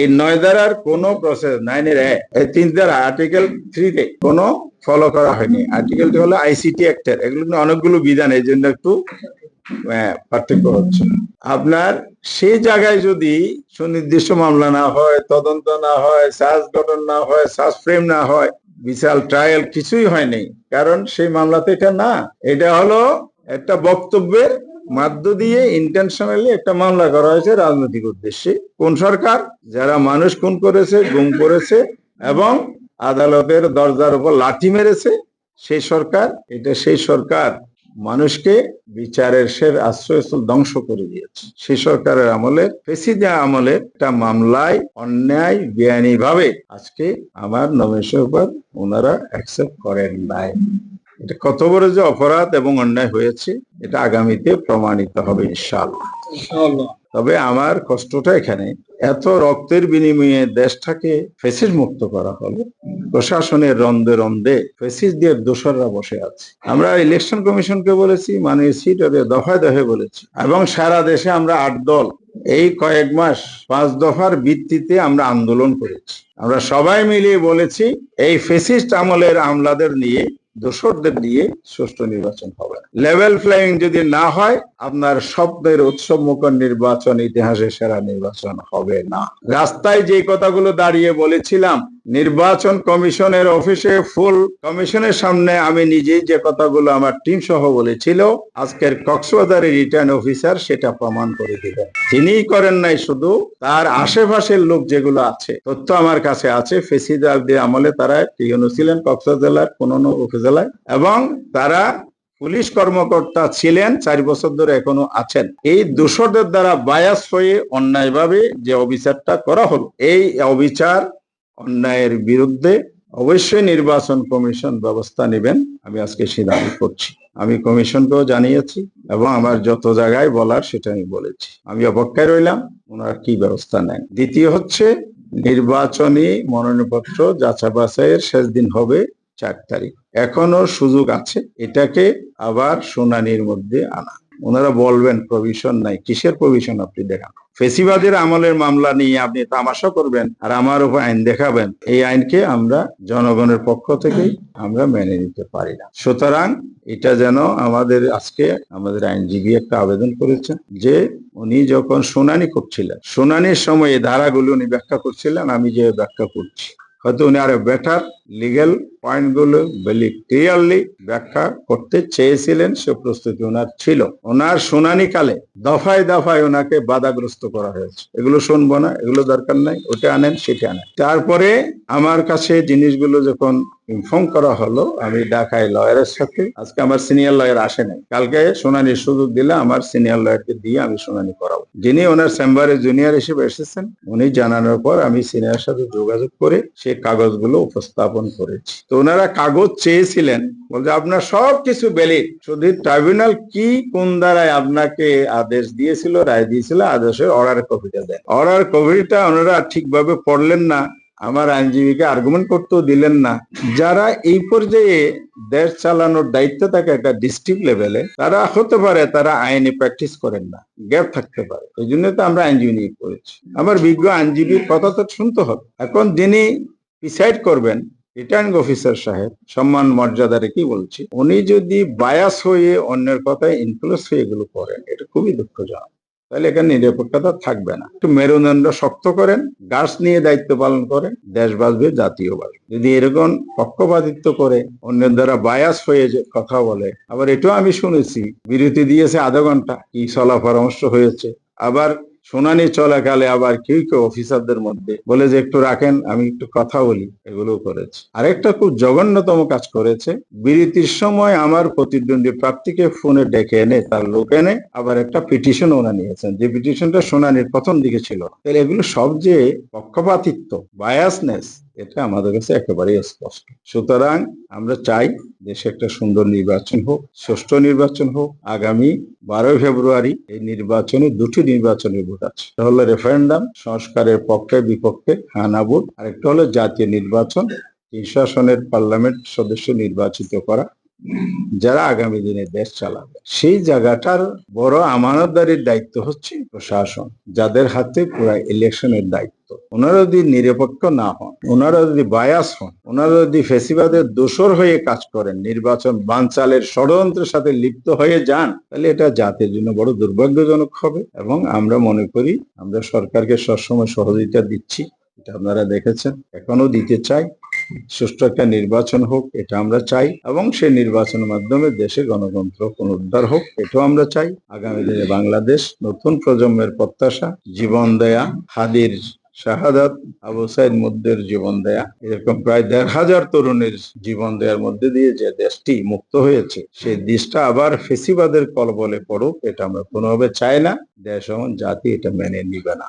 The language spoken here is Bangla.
এই নয় ধারার কোনো প্রসেস নাইনের এই তিন ধারা আর্টিকেল থ্রিতে কোনো ফলো করা হয়নি। আর্টিকেলটি হলো আইসিটি অ্যাক্টের এগুলো অনেকগুলো বিধান, এই জন্য একটু পার্থক্য হচ্ছে। আপনার সেই জায়গায় যদি সুনির্দিষ্ট মামলা না হয়, তদন্ত না হয় সার্চ গঠন না হয় সার্চ ফ্রেম না হয়, বিশাল ট্রায়াল কিছুই হয়নি। কারণ সেই মামলাতে এটা না, এটা হলো একটা বক্তব্যের মাধ্য দিয়ে ইন্টেনশনালি একটা মামলা করা হয়েছে রাজনৈতিক উদ্দেশ্যে। কোন সরকার? যারা মানুষ খুন করেছে, গুম করেছে এবং আদালতের দরজার উপর লাঠি মেরেছে, সেই সরকার, এটা সেই সরকার মানুষকে বিচারের সের আশ্রয়স্থল ধ্বংস করে দিয়েছে। সেই সরকারের আমলে ফেসিদা আমলে একটা মামলায় অন্যায় বেআইনি ভাবে আজকে আমার নমেশের উপর ওনারা অ্যাকসেপ্ট করেন নাই। এটা কত বড় যে অপরাধ এবং অন্যায় হয়েছে এটা আগামীতে প্রমাণিত হবে ইনশাআল্লাহ। ইনশাআল্লাহ। তবে আমার কষ্টটা এখানে এত রক্তের বিনিময়ে দেশটাকে ফেসিস মুক্ত করা হলো প্রশাসনের রন্দে রন্দে ফেসিস দিয়ে দোসররা বসে আছে। আমরা ইলেকশন কমিশনকে বলেছি মানে সিট ওদের দফায় দফায় বলেছি এবং সারা দেশে আমরা আট দল এই কয়েক মাস পাঁচ দফার ভিত্তিতে আমরা আন্দোলন করেছি। আমরা সবাই মিলিয়ে বলেছি এই ফেসিস্ট আমলের আমলাদের নিয়ে দোসরদের নিয়ে সুষ্ঠু নির্বাচন হবে। লেভেল ফ্লাইং যদি না হয়, আপনার স্বপ্নের উৎসব মুখর নির্বাচন ইতিহাসে সেরা নির্বাচন হবে না। রাস্তায় যে কথাগুলো দাঁড়িয়ে বলেছিলাম নির্বাচন কমিশনের অফিসে ফুল কমিশনের সামনে আমি নিজেই যে কথাগুলো আমার টিম সহ বলেছিল, আজকের কক্সবাজারের রিটার্ন অফিসার সেটা প্রমাণ করে দিলেন তিনিই করেন নাই শুধু, তার আশেপাশের লোক যেগুলো আছে, তথ্য আমার কাছে আছে ফেসিদারদের আমলে তারা টিউনো ছিলেন কক্সবাজার জেলার কোন উপজেলায় এবং তারা পুলিশ কর্মকর্তা ছিলেন, চার বছর ধরে এখনও আছেন। এই দোষরদের দ্বারা বায়াস হয়ে অন্যায়ভাবে যে অবিচারটা করা হলো, এই অবিচার অন্যায়ের বিরুদ্ধে অবশ্যই নির্বাচন কমিশন ব্যবস্থা নেবেন। আমি আজকে সিদ্ধান্ত করছি। আমি কমিশনকেও জানিয়েছি এবং আমার যত জায়গায় বলার সেটা আমি বলেছি। আমি অপেক্ষায় রইলাম, ওনারা কি ব্যবস্থা নেন। দ্বিতীয় হচ্ছে, নির্বাচনী মনোনয়নপত্র যাচাই বাছাইয়ের শেষ দিন হবে চার তারিখ। এখনও সুযোগ আছে, এটাকে আবার শুনানির মধ্যে আনা। ওনারা বলবেন প্রভিশন নাই। কিসের প্রভিশন আপনি দেখান? ফেসিবাদের আমলের মামলা নিয়ে আপনি তামাশা করবেন আর আমার উপর আইন দেখাবেন। এই আইনকে আমরা জনগণের পক্ষ থেকেই আমরা মেনে নিতে পারি না। সুতরাং এটা যেন আমাদের আজকে আমাদের আইনজীবী একটা আবেদন করেছেন যে উনি যখন শুনানি করছিলেন, শুনানির সময় এই ধারাগুলো উনি ব্যাখ্যা করছিলেন, আমি যে ব্যাখ্যা করছি। হয়তো উনি আরও বেটার লিগেল পয়েন্টগুলো ভেরি ক্লিয়ারলি ব্যাখ্যা করতে চেয়েছিলেন, সে প্রস্তুতি ওনার ছিল। ওনার শুনানি কালে দফায় দফায় ওনাকে বাধাগ্রস্ত করা হয়েছে। এগুলো শুনব না, এগুলো দরকার নাই, ওটা আনেন, সেটা আনেন। তারপরে আমার কাছে জিনিসগুলো যখন ইনফর্ম করা হলো, আমি ঢাকায় লয়ারের সাথে। আজকে আমার সিনিয়র লয়ার আসে নাই। কালকে শুনানির সুযোগ দিলে আমার সিনিয়র লয়ারকে দিয়ে আমি শুনানি করাবো। যিনি ওনার চেম্বারে জুনিয়র হিসেবে এসেছেন, উনি জানানোর পর আমি সিনিয়র সাথে যোগাযোগ করে সে কাগজগুলো উপস্থাপন করেছি। তো ওনারা কাগজ চেয়েছিলেন, বলছে, আপনার সব কিছু বেলিড শুধু ট্রাইব্যুনাল কি কোন দ্বারায় আপনাকে আদেশ দিয়েছিল, রায় দিয়েছিল, আদেশের অর্ডার কপিটা দেন। অর্ডার কপিটা ওনারা ঠিকভাবে পড়লেন না। আমার আইনজীবীকে আর্গুমেন্ট করতেও দিলেন না। যারা এই পর্যায়ে দেশ চালানোর দায়িত্ব থাকে একটা ডিস্ট্রিক্ট লেভেলে তারা হতে পারে, তারা আইনে প্র্যাকটিস করেন না গ্যাপ থাকতে পারে। এই জন্য তো আমরা আইনজীবী নিয়োগ করেছি আমার বিজ্ঞ আইনজীবীর কথা তো শুনতে হবে। এখন যিনি ডিসাইড করবেন রিটার্নিং অফিসার সাহেব, সম্মান মর্যাদারে কি বলছি, উনি যদি বায়াস হয়ে অন্যের কথায় ইনফ্লুয়েন্স হয়ে এগুলো করেন, এটা খুবই দুঃখজনক। তাহলে এখানে নিরপেক্ষতা থাকবে না। একটু মেরুদণ্ড শক্ত করেন, গাছ নিয়ে দায়িত্ব পালন করেন দেশ বাঁচবে জাতীয় বাঁচবে যদি এরকম পক্ষপাতিত্ব করে, অন্যের দ্বারা বায়াস হয়ে কথা বলে, আবার এটাও আমি শুনেছি, বিরতি দিয়েছে আধা ঘণ্টা, কি সলা পরামর্শ হয়েছে। আবার শুনানি চলাকালে আবার কেউ কেউ অফিসারদের মধ্যে বলে যে, একটু রাখেন, আমি একটু কথা বলি। এগুলো করেছে। আরেকটা খুব জঘন্যতম কাজ করেছে, বিরতির সময় আমার প্রতিদ্বন্দ্বী প্রার্থীকে ফোনে ডেকে এনে, তার লোক এনে আবার একটা পিটিশন ওনা নিয়েছেন। যে পিটিশনটা শুনানির প্রথম দিকে ছিল। তাহলে এগুলো সব যে পক্ষপাতিত্ব বায়াসনেস এটা আমাদের কাছে একেবারেই স্পষ্ট। সুতরাং আমরা চাই দেশে একটা সুন্দর নির্বাচন হোক, সুষ্ঠু নির্বাচন হোক। আগামী বারোই ফেব্রুয়ারি এই নির্বাচনে দুটি নির্বাচনের ভোট আছে। একটা হলো রেফারেন্ডাম, সংস্কারের পক্ষে বিপক্ষে হানা ভোট। আর একটা হলো জাতীয় নির্বাচন তিন শাসনের পার্লামেন্ট সদস্য নির্বাচিত করা। যারা আগামী দিনে দেশ চালাবে। সেই জায়গাটার বড় আমানতদারির দায়িত্ব হচ্ছে প্রশাসন, যাদের হাতে পুরা ইলেকশনের দায়িত্ব। মুক্ত ওনারা যদি নিরপেক্ষ না হন, ওনারা যদি বায়াস হন, ওনারা যদি ফেসিবাদের দোষর হয়ে কাজ করেন, নির্বাচন বানচালের ষড়যন্ত্রের সাথে লিপ্ত হয়ে যান, তাহলে এটা জাতির জন্য বড় দুর্ভাগ্যজনক হবে এবং আমরা মনে করি আমরা সরকারকে সবসময় সহযোগিতা দিচ্ছি, এটা আপনারা দেখেছেন। এখনও দিতে চাই, সুষ্ঠু একটা নির্বাচন হোক, এটা আমরা চাই এবং সেই নির্বাচনের মাধ্যমে দেশে গণতন্ত্র পুনরুদ্ধার হোক, এটাও আমরা চাই। আগামী দিনে বাংলাদেশ নতুন প্রজন্মের প্রত্যাশা, জীবন দেয়া, হাদির শাহাদাত আবু সাইদ মুদ্দের জীবন দেয়া। এরকম প্রায় দেড় হাজার তরুণের জীবন দেওয়ার মধ্যে দিয়ে যে দেশটি মুক্ত হয়েছে, সেই দেশটা আবার ফেসিবাদের কলবলে পড়ুক, এটা আমরা কোনোভাবে চাই না। দেশ এবং জাতি এটা মেনে নিবে না।